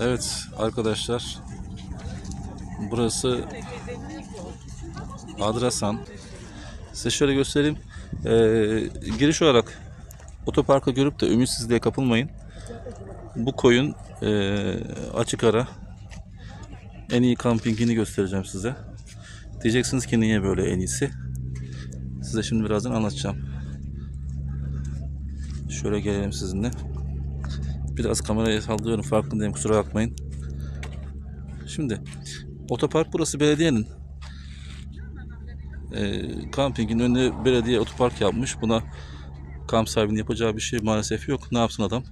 Evet arkadaşlar. Burası Adrasan. Size şöyle göstereyim. Ee, giriş olarak otoparkı görüp de ümitsizliğe kapılmayın. Bu koyun ee, açık ara en iyi kampingini göstereceğim size. Diyeceksiniz ki niye böyle en iyisi? Size şimdi birazdan anlatacağım. Şöyle gelelim sizinle. Biraz kamerayı sallıyorum farkındayım kusura bakmayın. Şimdi otopark burası belediyenin. Ee, kampingin önüne belediye otopark yapmış. Buna kamp sahibinin yapacağı bir şey maalesef yok. Ne yapsın adam?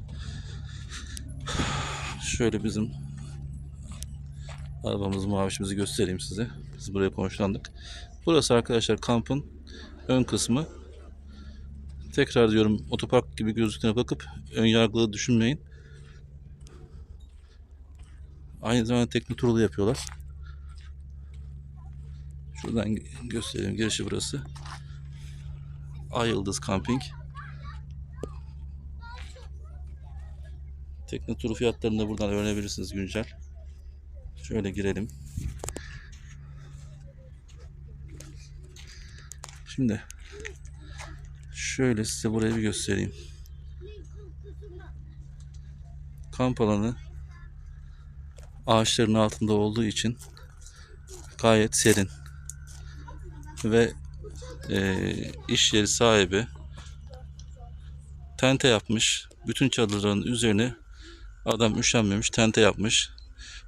Şöyle bizim arabamızı mavişimizi göstereyim size. Biz buraya konuşlandık. Burası arkadaşlar kampın ön kısmı. Tekrar diyorum otopark gibi gözüktüğüne bakıp ön yargılı düşünmeyin. Aynı zamanda tekne turu da yapıyorlar. Şuradan gö- göstereyim. Girişi burası. Ay Yıldız Camping. Tekne turu fiyatlarını da buradan öğrenebilirsiniz güncel. Şöyle girelim. Şimdi şöyle size burayı bir göstereyim. Kamp alanı ağaçların altında olduğu için gayet serin ve eee, iş yeri sahibi tente yapmış. Bütün çadırların üzerine adam üşenmemiş tente yapmış.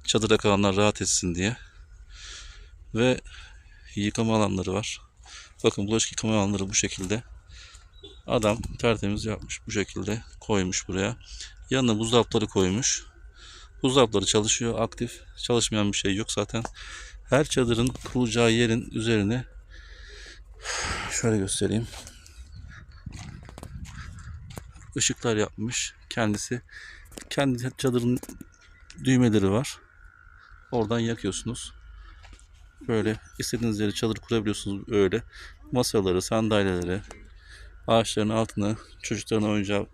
Çadıra kalanlar rahat etsin diye. Ve yıkama alanları var. Bakın bulaşık yıkama alanları bu şekilde. Adam tertemiz yapmış bu şekilde koymuş buraya. Yanına buzdolapları koymuş. Buzdolapları çalışıyor aktif. Çalışmayan bir şey yok zaten. Her çadırın kurulacağı yerin üzerine şöyle göstereyim. Işıklar yapmış kendisi. Kendi çadırın düğmeleri var. Oradan yakıyorsunuz. Böyle istediğiniz yere çadır kurabiliyorsunuz öyle. Masaları, sandalyeleri, ağaçların altına çocukların oynayacağı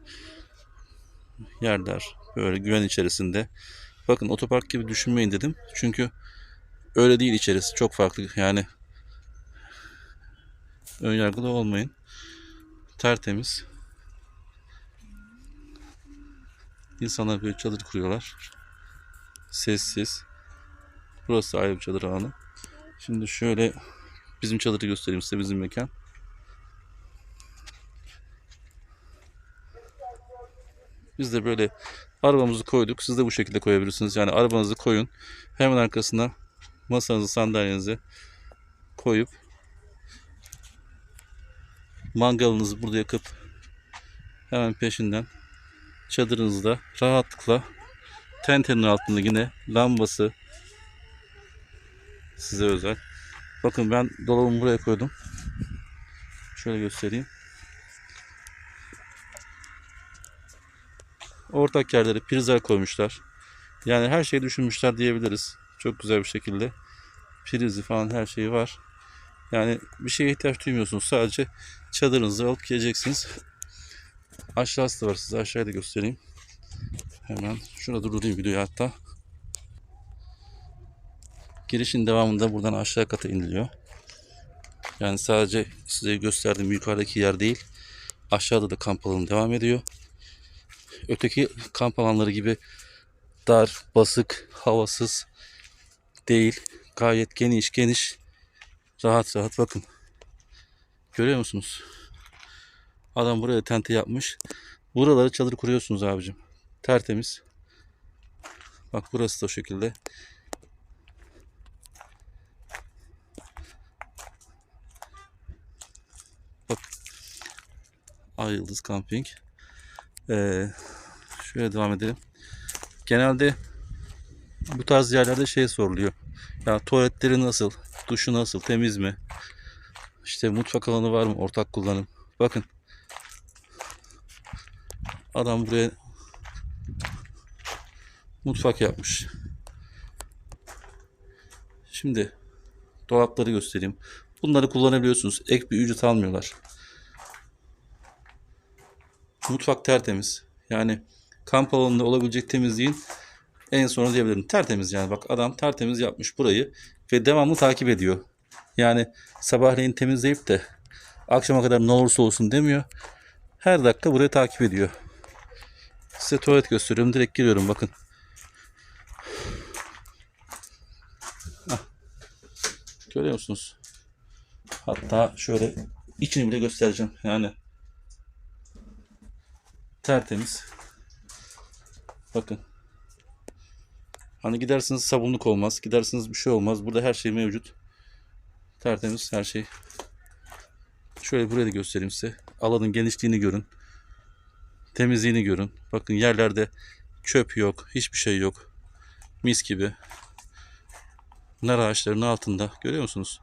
yerler böyle güven içerisinde. Bakın otopark gibi düşünmeyin dedim. Çünkü öyle değil içerisi. Çok farklı. Yani ön yargılı olmayın. Tertemiz. İnsanlar böyle çadır kuruyorlar. Sessiz. Burası ayrı bir çadır alanı. Şimdi şöyle bizim çadırı göstereyim size bizim mekan. Biz de böyle arabamızı koyduk. Siz de bu şekilde koyabilirsiniz. Yani arabanızı koyun. Hemen arkasına masanızı, sandalyenizi koyup mangalınızı burada yakıp hemen peşinden çadırınızda rahatlıkla tentenin altında yine lambası size özel. Bakın ben dolabımı buraya koydum. Şöyle göstereyim. Ortak yerlere prizler koymuşlar. Yani her şeyi düşünmüşler diyebiliriz. Çok güzel bir şekilde. Prizi falan her şeyi var. Yani bir şeye ihtiyaç duymuyorsunuz. Sadece çadırınızı alıp geleceksiniz. Aşağısı da var. Size aşağıya da göstereyim. Hemen şurada durdurayım videoyu hatta. Girişin devamında buradan aşağı kata iniliyor. Yani sadece size gösterdiğim yukarıdaki yer değil. Aşağıda da kamp alanı devam ediyor. Öteki kamp alanları gibi dar, basık, havasız değil. Gayet geniş geniş. Rahat rahat bakın. Görüyor musunuz? Adam buraya tente yapmış. Buraları çadır kuruyorsunuz abicim. Tertemiz. Bak burası da o şekilde. Bak. Ay Yıldız Camping. Ee, şöyle devam edelim. Genelde bu tarz yerlerde şey soruluyor. Ya tuvaletleri nasıl? Duşu nasıl? Temiz mi? İşte mutfak alanı var mı? Ortak kullanım. Bakın. Adam buraya mutfak yapmış. Şimdi dolapları göstereyim. Bunları kullanabiliyorsunuz. Ek bir ücret almıyorlar. Mutfak tertemiz. Yani kamp alanında olabilecek temizliğin En sonu diyebilirim. Tertemiz yani. Bak adam tertemiz yapmış burayı ve devamlı takip ediyor. Yani sabahleyin temizleyip de akşama kadar ne olursa olsun demiyor. Her dakika burayı takip ediyor. Size tuvalet gösteriyorum. Direkt giriyorum bakın. Görüyor musunuz? Hatta şöyle içini bile göstereceğim. Yani tertemiz. Bakın. Hani gidersiniz sabunluk olmaz. Gidersiniz bir şey olmaz. Burada her şey mevcut. Tertemiz her şey. Şöyle buraya da göstereyim size. Alanın genişliğini görün. Temizliğini görün. Bakın yerlerde çöp yok. Hiçbir şey yok. Mis gibi. Nar ağaçlarının altında. Görüyor musunuz?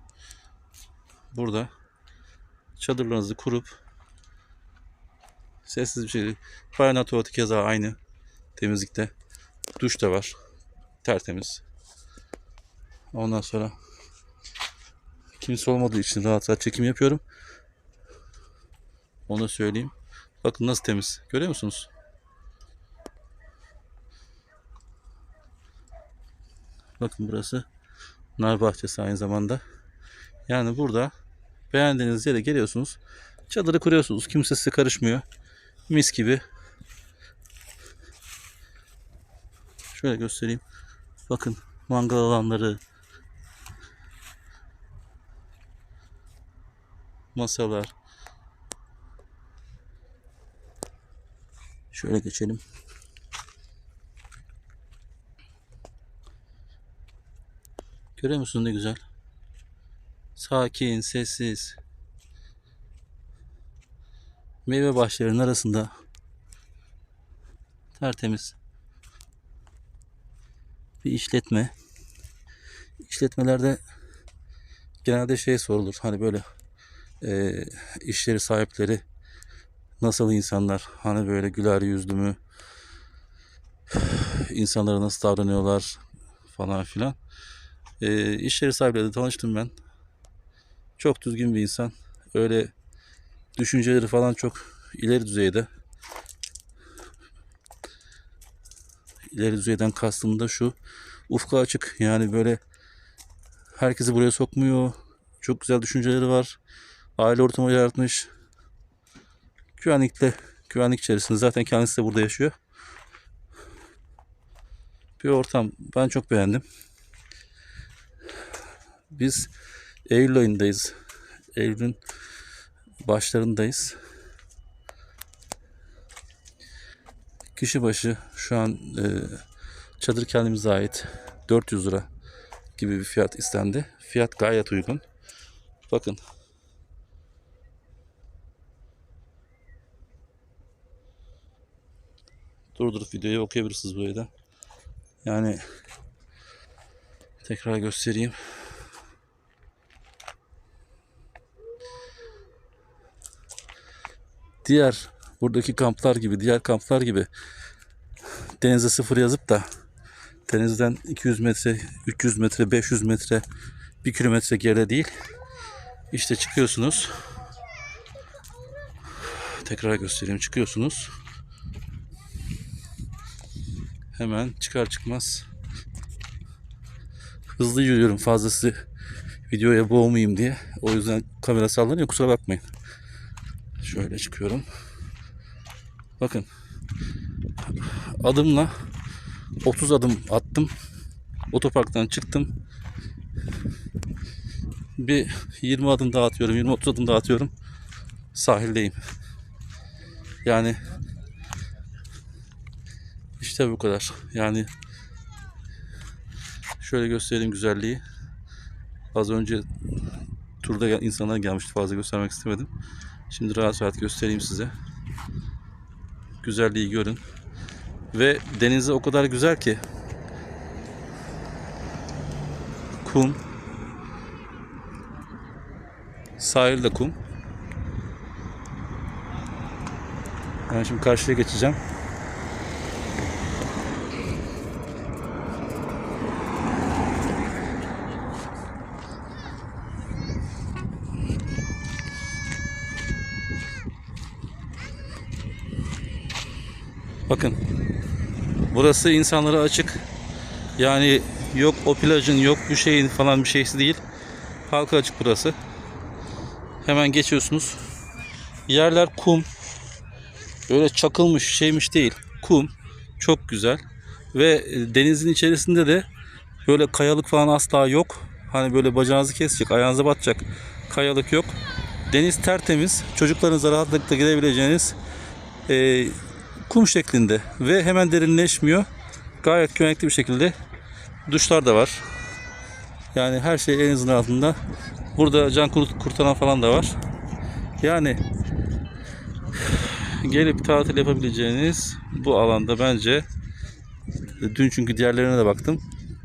Burada çadırlarınızı kurup sessiz bir şey. Bayan tuvaleti keza aynı temizlikte. Duş da var. Tertemiz. Ondan sonra kimse olmadığı için rahat rahat çekim yapıyorum. Onu söyleyeyim. Bakın nasıl temiz. Görüyor musunuz? Bakın burası nar bahçesi aynı zamanda. Yani burada beğendiğiniz yere geliyorsunuz. Çadırı kuruyorsunuz. Kimse size karışmıyor. Mis gibi. Şöyle göstereyim. Bakın mangal alanları. Masalar. Şöyle geçelim. Görüyor musun ne güzel? Sakin, sessiz. Meyve bahçelerinin arasında tertemiz bir işletme. İşletmelerde genelde şey sorulur. Hani böyle e, işleri sahipleri nasıl insanlar? Hani böyle güler yüzlü mü? İnsanlara nasıl davranıyorlar falan filan. E, iş yeri sahipleriyle tanıştım ben. Çok düzgün bir insan. Öyle düşünceleri falan çok ileri düzeyde. İleri düzeyden kastım da şu. Ufka açık. Yani böyle herkesi buraya sokmuyor. Çok güzel düşünceleri var. Aile ortamı yaratmış. Güvenlikle, güvenlik içerisinde. Zaten kendisi de burada yaşıyor. Bir ortam. Ben çok beğendim. Biz Eylül ayındayız. Eylül'ün başlarındayız. Kişi başı şu an e, çadır kendimize ait 400 lira gibi bir fiyat istendi. Fiyat gayet uygun. Bakın. Durdurup videoyu okuyabilirsiniz burayı da. Yani tekrar göstereyim. Diğer buradaki kamplar gibi, diğer kamplar gibi denize sıfır yazıp da denizden 200 metre, 300 metre, 500 metre, 1 kilometre geride değil. İşte çıkıyorsunuz. Tekrar göstereyim. Çıkıyorsunuz. Hemen çıkar çıkmaz hızlı yürüyorum fazla sizi videoya boğmayayım diye. O yüzden kamera sallanıyor. Kusura bakmayın. Şöyle çıkıyorum. Bakın. Adımla 30 adım attım. Otoparktan çıktım. Bir 20 adım daha atıyorum. 20-30 adım daha atıyorum. Sahildeyim. Yani işte bu kadar. Yani şöyle göstereyim güzelliği. Az önce turda insanlar gelmişti. Fazla göstermek istemedim. Şimdi rahat rahat göstereyim size. Güzelliği görün. Ve denize o kadar güzel ki. Kum. Sahilde kum. Ben şimdi karşıya geçeceğim. Bakın. Burası insanlara açık. Yani yok o plajın yok bu şeyin falan bir şeysi değil. Halka açık burası. Hemen geçiyorsunuz. Yerler kum. Böyle çakılmış şeymiş değil. Kum. Çok güzel. Ve denizin içerisinde de böyle kayalık falan asla yok. Hani böyle bacağınızı kesecek, ayağınıza batacak kayalık yok. Deniz tertemiz. Çocuklarınızla rahatlıkla gidebileceğiniz e, kum şeklinde ve hemen derinleşmiyor. Gayet güvenlikli bir şekilde duşlar da var. Yani her şey elinizin altında. Burada can kurt- kurtaran falan da var. Yani gelip tatil yapabileceğiniz bu alanda bence dün çünkü diğerlerine de baktım.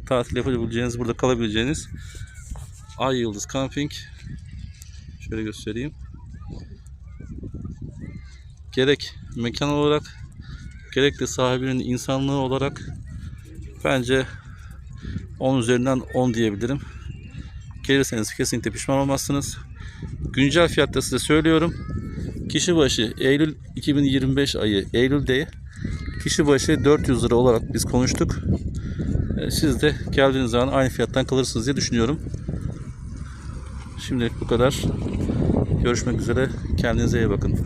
Tatil yapabileceğiniz, burada kalabileceğiniz Ay Yıldız Camping. Şöyle göstereyim. Gerek mekan olarak gerek de sahibinin insanlığı olarak bence 10 üzerinden 10 diyebilirim. Gelirseniz kesinlikle pişman olmazsınız. Güncel fiyatta size söylüyorum. Kişi başı Eylül 2025 ayı Eylül'de kişi başı 400 lira olarak biz konuştuk. E, Siz de geldiğiniz zaman aynı fiyattan kalırsınız diye düşünüyorum. Şimdilik bu kadar. Görüşmek üzere. Kendinize iyi bakın.